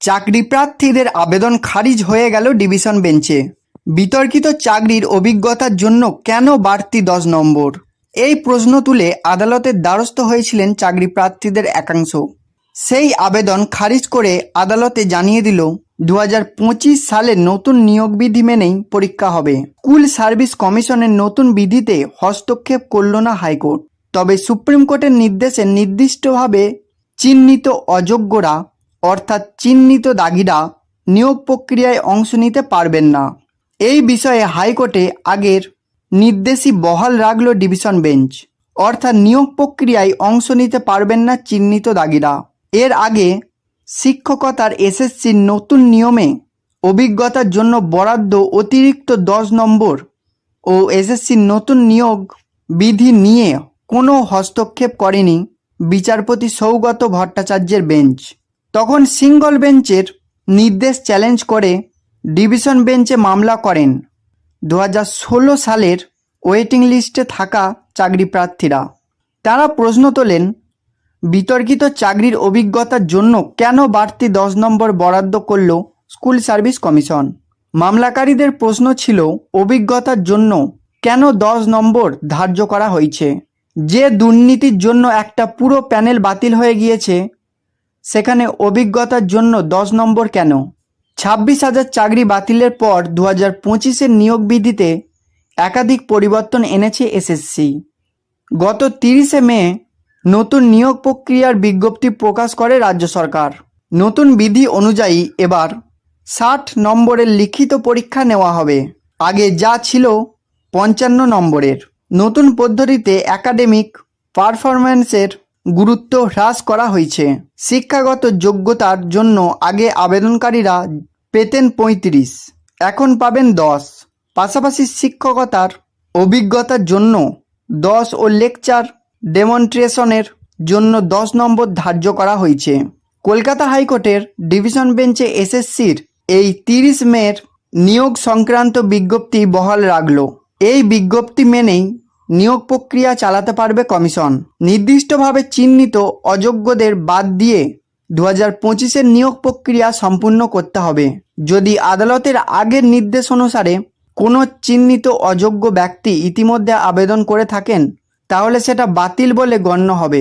চাকরি প্রার্থীদের আবেদন খারিজ হয়ে গেল ডিভিশন বেঞ্চে। বিতর্কিত চাকরির অভিজ্ঞতার জন্য কেন বাড়তি দশ নম্বর? এই প্রশ্ন তুলে আদালতের দ্বারস্থ হয়েছিলেন চাকরি প্রার্থীদের একাংশ। সেই আবেদন খারিজ করে আদালতে জানিয়ে দিল দু হাজার পঁচিশ সালে নতুন নিয়োগ বিধি মেনেই পরীক্ষা হবে। স্কুল সার্ভিস কমিশনের নতুন বিধিতে হস্তক্ষেপ করল না হাইকোর্ট। তবে সুপ্রিম কোর্টের নির্দেশে নির্দিষ্টভাবে চিহ্নিত অযোগ্যরা অর্থাৎ চিহ্নিত দাগিরা নিয়োগ প্রক্রিয়ায় অংশ নিতে পারবেন না। এই বিষয়ে হাইকোর্টে আগের নির্দেশই বহাল রাখল ডিভিশন বেঞ্চ। অর্থাৎ নিয়োগ প্রক্রিয়ায় অংশ নিতে পারবেন না চিহ্নিত দাগিরা। এর আগে শিক্ষকতার এসএসসির নতুন নিয়মে অভিজ্ঞতার জন্য বরাদ্দ অতিরিক্ত দশ নম্বর ও এসএসসির নতুন নিয়োগ বিধি নিয়ে কোনো হস্তক্ষেপ করেনি বিচারপতি সৌগত ভট্টাচার্যের বেঞ্চ। তখন সিঙ্গল বেঞ্চের নির্দেশ চ্যালেঞ্জ করে ডিভিশন বেঞ্চে মামলা করেন দু হাজার ষোলো সালের ওয়েটিং লিস্টে থাকা চাকরি প্রার্থীরা। তারা প্রশ্ন তোলেন, বিতর্কিত চাকরির অভিজ্ঞতার জন্য কেন বাড়তি দশ নম্বর বরাদ্দ করল স্কুল সার্ভিস কমিশন? মামলাকারীদের প্রশ্ন ছিল, অভিজ্ঞতার জন্য কেন দশ নম্বর ধার্য করা হয়েছে? যে দুর্নীতির জন্য একটা পুরো প্যানেল বাতিল হয়ে গিয়েছে সেখানে অভিজ্ঞতার জন্য দশ নম্বর কেন? ছাব্বিশ হাজার চাকরি বাতিলের পর দু হাজার পঁচিশের নিয়োগ বিধিতে একাধিক পরিবর্তন এনেছে এসএসসি। গত তিরিশে মে নতুন নিয়োগ প্রক্রিয়ার বিজ্ঞপ্তি প্রকাশ করে রাজ্য সরকার। নতুন বিধি অনুযায়ী এবার ষাট নম্বরের লিখিত পরীক্ষা নেওয়া হবে। আগে যা ছিল পঞ্চান্ন নম্বরের। নতুন পদ্ধতিতে একাডেমিক পারফরম্যান্সের গুরুত্ব হ্রাস করা হয়েছে। শিক্ষাগত যোগ্যতার জন্য আগে আবেদনকারীরা পেতেন পঁয়ত্রিশ, এখন পাবেন দশ। পাশাপাশি শিক্ষকতার অভিজ্ঞতার জন্য দশ ও লেকচার ডেমনস্ট্রেশনের জন্য দশ নম্বর ধার্য করা হয়েছে। কলকাতা হাইকোর্টের ডিভিশন বেঞ্চে এসএসসির এই তিরিশ মের নিয়োগ সংক্রান্ত বিজ্ঞপ্তি বহাল রাখল। এই বিজ্ঞপ্তি মেনেই নিয়োগ প্রক্রিয়া চালাতে পারবে কমিশন। নির্দিষ্টভাবে চিহ্নিত অযোগ্যদের বাদ দিয়ে দু হাজার পঁচিশের নিয়োগ প্রক্রিয়া সম্পূর্ণ করতে হবে। যদি আদালতের আগের নির্দেশ অনুসারে কোনো চিহ্নিত অযোগ্য ব্যক্তি ইতিমধ্যে আবেদন করে থাকেন, তাহলে সেটা বাতিল বলে গণ্য হবে।